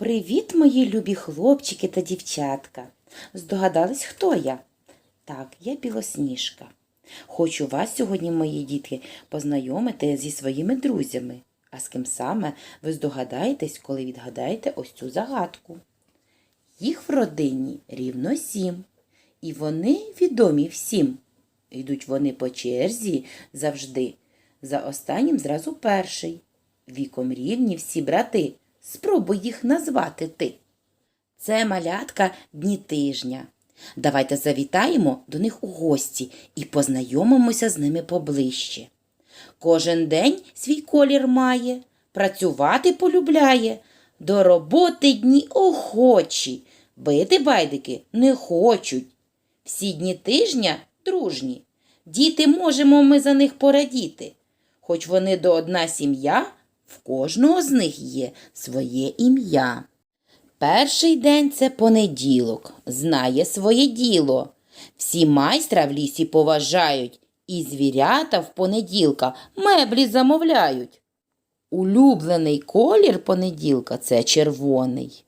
Привіт, мої любі хлопчики та дівчатка. Здогадались, хто я? Так, я білосніжка. Хочу вас сьогодні, мої дітки, познайомити зі своїми друзями. А з ким саме ви здогадаєтесь, коли відгадаєте ось цю загадку. Їх в родині рівно сім, і вони відомі всім. Йдуть вони по черзі завжди. За останнім зразу перший. Віком рівні всі брати. Спробуй їх назвати ти. Це малятка дні тижня. Давайте завітаємо до них у гості і познайомимося з ними поближче. Кожен день свій колір має, працювати полюбляє, до роботи дні охочі, бити байдики не хочуть. Всі дні тижня дружні. Діти можемо ми за них порадіти. Хоч вони до одна сім'я, в кожного з них є своє ім'я. Перший день це понеділок, знає своє діло. Всі майстра в лісі поважають, і звірята в понеділка меблі замовляють. Улюблений колір понеділка це червоний.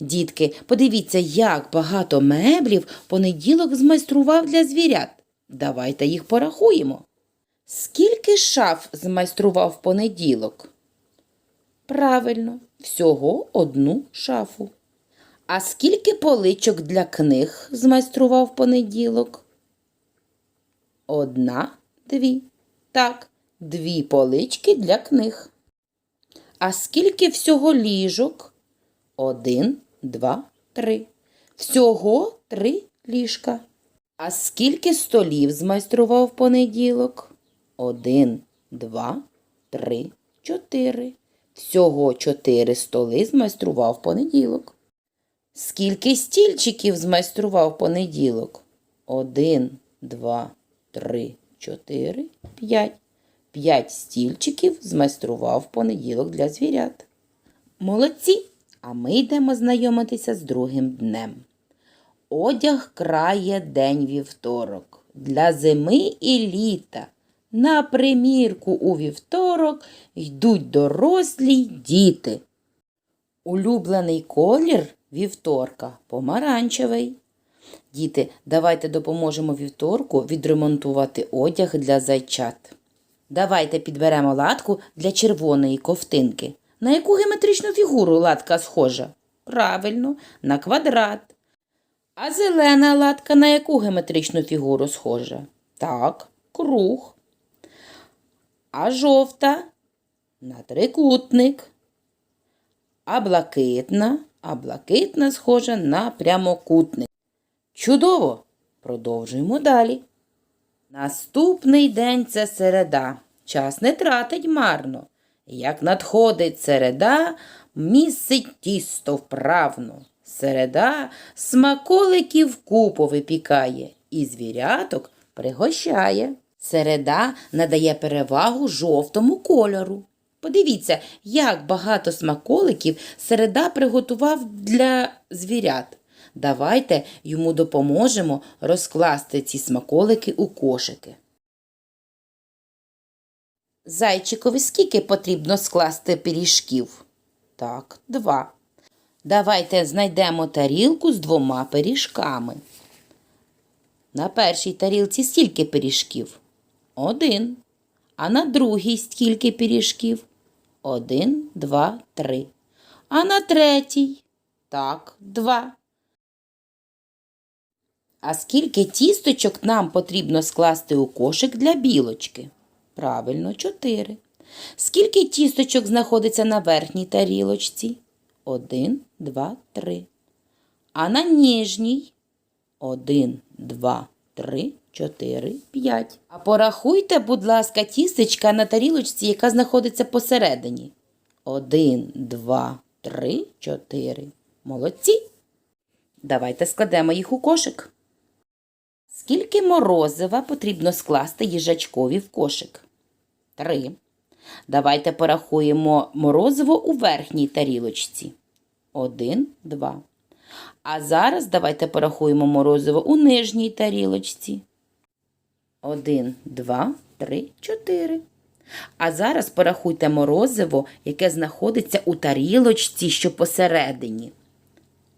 Дітки, подивіться, як багато меблів понеділок змайстрував для звірят. Давайте їх порахуємо. Скільки шаф змайстрував понеділок? Правильно, всього одну шафу. А скільки поличок для книг змайстрував понеділок? Одна, дві. Так, дві полички для книг. А скільки всього ліжок? Один, два, три. Всього три ліжка. А скільки столів змайстрував понеділок? Один, два, три, чотири. Всього чотири столи змайстрував понеділок. Скільки стільчиків змайстрував понеділок? Один, два, три, чотири, п'ять. П'ять стільчиків змайстрував понеділок для звірят. Молодці! А ми йдемо знайомитися з другим днем. Одяг крає день вівторок. Для зими і літа. На примірку у вівторок йдуть дорослі діти. Улюблений колір вівторка помаранчевий. Діти, давайте допоможемо вівторку відремонтувати одяг для зайчат. Давайте підберемо латку для червоної ковтинки. На яку геометричну фігуру латка схожа? Правильно, на квадрат. А зелена латка на яку геометричну фігуру схожа? Так, круг. А жовта на трикутник. А блакитна, а блакитна схожа на прямокутник. Чудово! Продовжуємо далі. Наступний день це середа. Час не тратить марно. Як надходить середа, місить тісто вправно. Середа смаколиків купу випікає і звіряток пригощає. Середа надає перевагу жовтому кольору. Подивіться, як багато смаколиків середа приготував для звірят. Давайте йому допоможемо розкласти ці смаколики у кошики. Зайчикові скільки потрібно скласти пиріжків? Так, два. Давайте знайдемо тарілку з двома пиріжками. На першій тарілці скільки пиріжків? Один. А на другій скільки пиріжків? Один, два, три. А на третій? Так, два. А скільки тісточок нам потрібно скласти у кошик для білочки? Правильно, чотири. Скільки тісточок знаходиться на верхній тарілочці? Один, два, три. А на ніжній? Один, два, три, чотири, п'ять. А порахуйте, будь ласка, тістечка на тарілочці, яка знаходиться посередині. Один, два, три, чотири. Молодці. Давайте складемо їх у кошик. Скільки морозива потрібно скласти їжачкові в кошик? Три. Давайте порахуємо морозиво у верхній тарілочці. Один, два. А зараз давайте порахуємо морозиво у нижній тарілочці. Один, два, три, чотири. А зараз порахуйте морозиво, яке знаходиться у тарілочці, що посередині.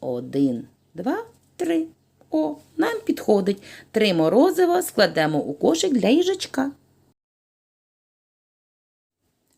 Один, два, три. О, нам підходить. Три морозива складемо у кошик для їжачка.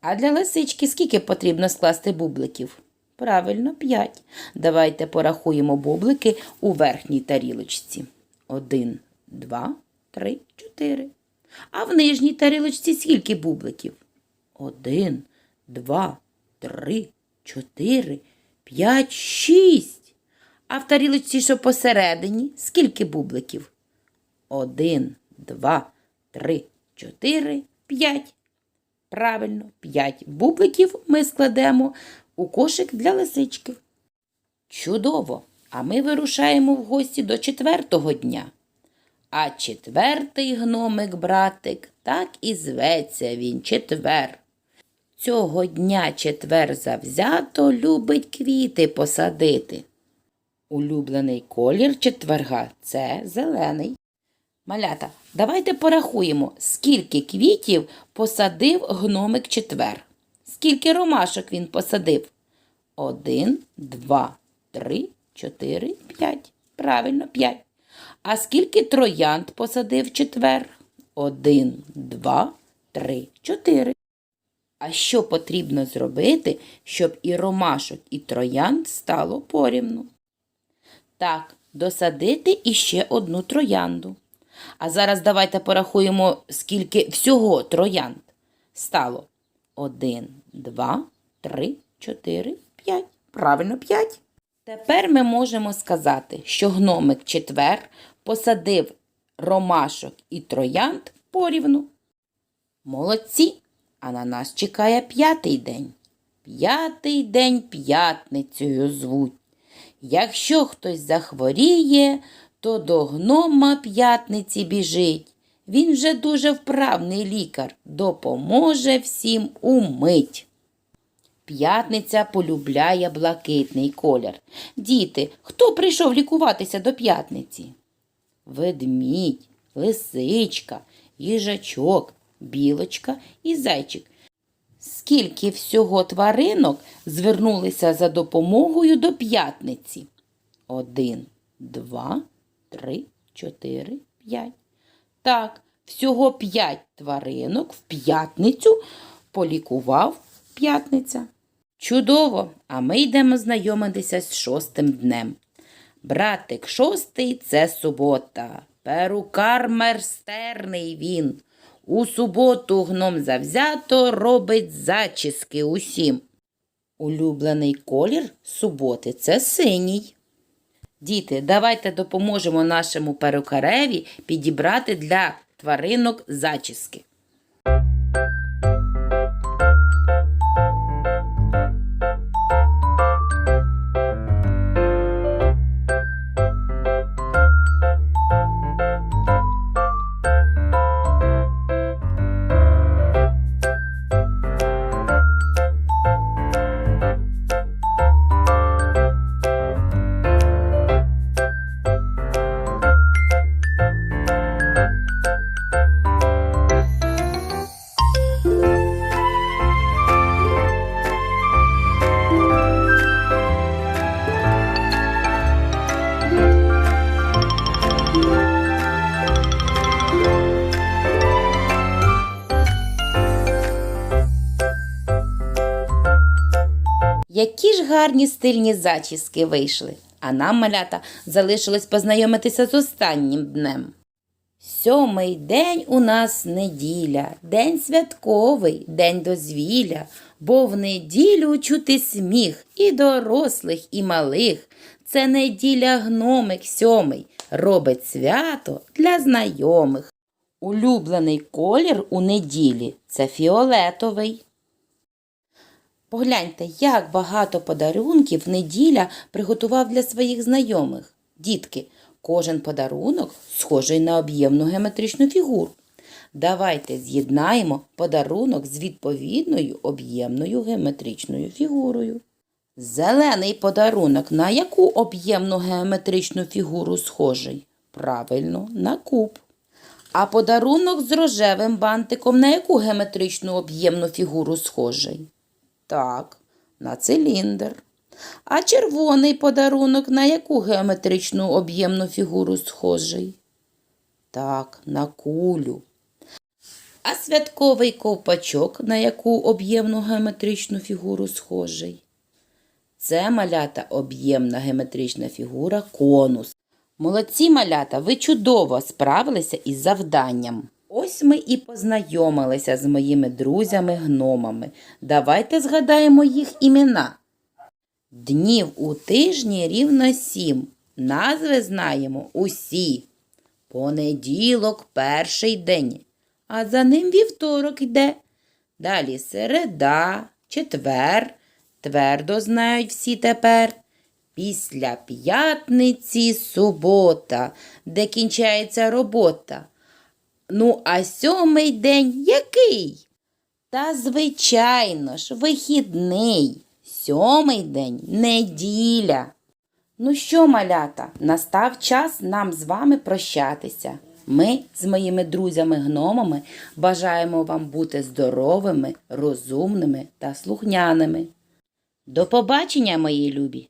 А для лисички скільки потрібно скласти бубликів? Правильно, п'ять. Давайте порахуємо бублики у верхній тарілочці. Один, два, три, чотири. А в нижній тарілочці скільки бубликів? Один, два, три, чотири, п'ять, шість. А в тарілочці, що посередині, скільки бубликів? Один, два, три, чотири, п'ять. Правильно, п'ять бубликів ми складемо у кошик для лисички. Чудово! А ми вирушаємо в гості до четвертого дня. А четвертий гномик-братик так і зветься він четвер. Цього дня четвер завзято любить квіти посадити. Улюблений колір четверга це зелений. Малята, давайте порахуємо, скільки квітів посадив гномик четвер. Скільки ромашок він посадив? Один, два, три, чотири, п'ять. Правильно, п'ять. А скільки троянд посадив четвер? Один, два, три, чотири. А що потрібно зробити, щоб і ромашок, і троянд стало порівну? Так, досадити іще одну троянду. А зараз давайте порахуємо, скільки всього троянд стало. Один, два, три, чотири, п'ять. Правильно, п'ять. Тепер ми можемо сказати, що гномик четвер посадив ромашок і троянд порівну. Молодці! А на нас чекає п'ятий день. П'ятий день п'ятницею звуть. Якщо хтось захворіє, то до гнома п'ятниці біжить. Він вже дуже вправний лікар, допоможе всім умить. П'ятниця полюбляє блакитний колір. Діти, хто прийшов лікуватися до п'ятниці? Ведмідь, лисичка, їжачок, білочка і зайчик. Скільки всього тваринок звернулися за допомогою до п'ятниці? Один, два, три, чотири, п'ять. Так, всього п'ять тваринок в п'ятницю полікував п'ятниця. Чудово! А ми йдемо знайомитися з шостим днем. Братик шостий це субота. Перукар мерстерний він. У суботу гном завзято робить зачіски усім. Улюблений колір суботи це синій. Діти, давайте допоможемо нашому перукареві підібрати для тваринок зачіски. Які ж гарні стильні зачіски вийшли, а нам, малята, залишилось познайомитися з останнім днем. Сьомий день у нас неділя, день святковий, день дозвілля, бо в неділю чути сміх і дорослих, і малих. Це неділя гномик сьомий, робить свято для знайомих. Улюблений колір у неділі це фіолетовий. Погляньте, як багато подарунків неділя приготував для своїх знайомих. Дітки, кожен подарунок схожий на об'ємну геометричну фігуру. Давайте з'єднаємо подарунок з відповідною об'ємною геометричною фігурою. Зелений подарунок на яку об'ємну геометричну фігуру схожий? Правильно, на куб. А подарунок з рожевим бантиком на яку геометричну об'ємну фігуру схожий? Так, на циліндр. А червоний подарунок на яку геометричну об'ємну фігуру схожий? Так, на кулю. А святковий ковпачок на яку об'ємну геометричну фігуру схожий? Це малята об'ємна геометрична фігура конус. Молодці малята, ви чудово справилися із завданням. Ось ми і познайомилися з моїми друзями-гномами. Давайте згадаємо їх імена. Днів у тижні рівно сім. Назви знаємо усі. Понеділок перший день, а за ним вівторок йде. Далі середа, четвер, твердо знають всі тепер. Після п'ятниці субота, де кінчається робота. Ну, а сьомий день який? Та, звичайно ж, вихідний. Сьомий день неділя. Ну що, малята, настав час нам з вами прощатися. Ми з моїми друзями-гномами бажаємо вам бути здоровими, розумними та слухняними. До побачення, мої любі!